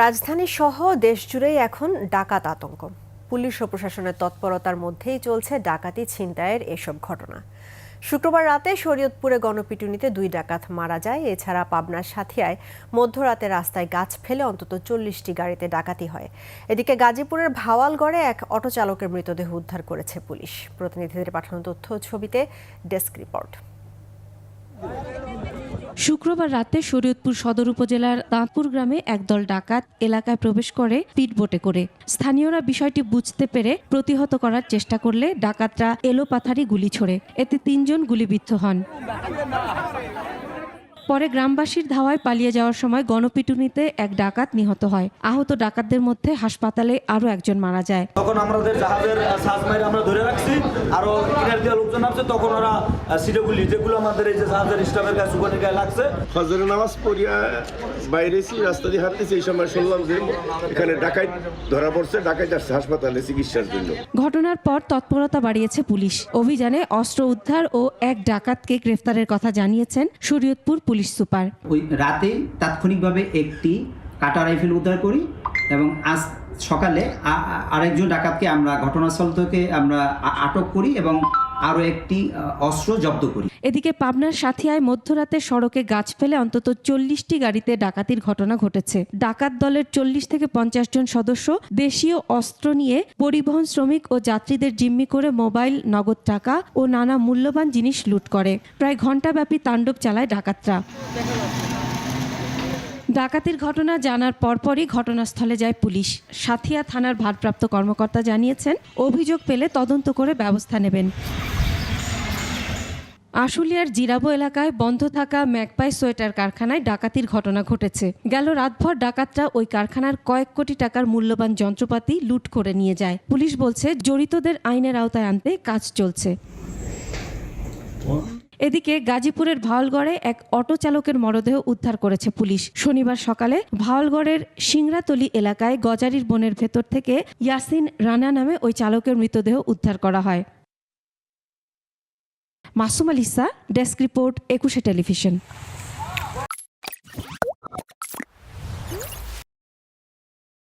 রাজধানী সহ দেশজুড়েই এখন ডাকাত আতঙ্ক। পুলিশ ও প্রশাসনের তৎপরতার মধ্যেই চলছে ডাকাতি ছিনতাইয়ের এসব ঘটনা। শুক্রবার রাতে শরীয়তপুরে গণপিটুনিতে দুই ডাকাত মারা যায়। এছাড়া পাবনার সাথিয়ায় মধ্যরাতে রাস্তায় গাছ ফেলে অন্তত চল্লিশটি গাড়িতে ডাকাতি হয়। এদিকে গাজীপুরের ভাওয়ালগড়ে এক অটো চালকের মৃতদেহ উদ্ধার করেছে পুলিশ। প্রতিনিধিদের পাঠানো তথ্য ছবিতে ডেস্ক রিপোর্ট। শুক্রবার রাতে শরীয়তপুর সদর উপজেলার দাঁতপুর গ্রামে একদল ডাকাত এলাকায় প্রবেশ করে পিটবোটে করে। স্থানীয়রা বিষয়টি বুঝতে পেরে প্রতিহত করার চেষ্টা করলে ডাকাতরা এলোপাথারি গুলি ছোড়ে। এতে তিনজন গুলিবিদ্ধ হন। পরে গ্রামবাসীর ধাওয়ায় পালিয়ে যাওয়ার সময় গণপিটুনিতে এক ডাকাত নিহত হয়। আহত ডাকাতদের মধ্যে হাসপাতালে আরও একজন মারা যায়। তখন আমাদের জাহাজের সাজ মাইরে আমরা ধরে রাখছি। আরও কিনার দিয়ে লোকজন আসছে তখন ওরা সিটেগুলি যেগুলো আমাদের এই যে জাহাজের স্টাফের গায়ে সুগনের গায়ে লাগছে। ফজরের নামাজ পড়িয়া বাইরেছি রাস্তা দিয়ে হাঁটতেছি এই সময় শুনলাম যে এখানে ডাকাইত ধরা পড়ছে ডাকাইত আসছে হাসপাতালে চিকিৎসার জন্য। ঘটনার পর তৎপরতা বাড়িয়েছে পুলিশ। অভিযানে অস্ত্র উদ্ধার ও এক ডাকাতকে গ্রেফতারের কথা জানিয়েছেন শরীয়তপুর পুলিশ। সুপার। ওই রাতে তাৎক্ষণিকভাবে একটি কাটা রাইফেল উদ্ধার করি এবং আজ সকালে আরেকজন ডাকাতকে আমরা, ঘটনাস্থল থেকে আমরা আটক করি এবং আরও একটি অস্ত্র জব্দ করি। এদিকে পাবনার সাথিয়ায় মধ্যরাতে সড়কে গাছ ফেলে অন্তত চল্লিশটি গাড়িতে ডাকাতির ঘটনা ঘটেছে। ডাকাত দলের চল্লিশ থেকে পঞ্চাশ জন সদস্য দেশীয় অস্ত্র নিয়ে পরিবহন শ্রমিক ও যাত্রীদের জিম্মি করে মোবাইল, নগদ টাকা ও নানা মূল্যবান জিনিস লুট করে। প্রায় ঘণ্টাব্যাপী তাণ্ডব চালায় ডাকাতরা। ডাকাতির ঘটনা জানার পরপরই ঘটনাস্থলে যায় পুলিশ। সাথিয়া থানার ভারপ্রাপ্ত কর্মকর্তা জানিয়েছেন, অভিযোগ পেলে তদন্ত করে ব্যবস্থা নেবেন। আশুলিয়ার জিরাবো এলাকায় বন্ধ থাকা ম্যাকপাই সোয়েটার কারখানায় ডাকাতির ঘটনা ঘটেছে। গেল রাতভর ডাকাতরা ওই কারখানার কয়েক কোটি টাকার মূল্যবান যন্ত্রপাতি লুট করে নিয়ে যায়। পুলিশ বলছে, জড়িতদের আইনের আওতায় আনতে কাজ চলছে। এদিকে গাজীপুরের ভাওলগড়ে এক অটো চালকের মরদেহ উদ্ধার করেছে পুলিশ। শনিবার সকালে ভাওলগড়ের সিংরাতলি এলাকায় গজারির বনের ভেতর থেকে ইয়াসিন রানা নামে ওই চালকের মৃতদেহ উদ্ধার করা হয়। Masum Alisa desk report, Ekushey television.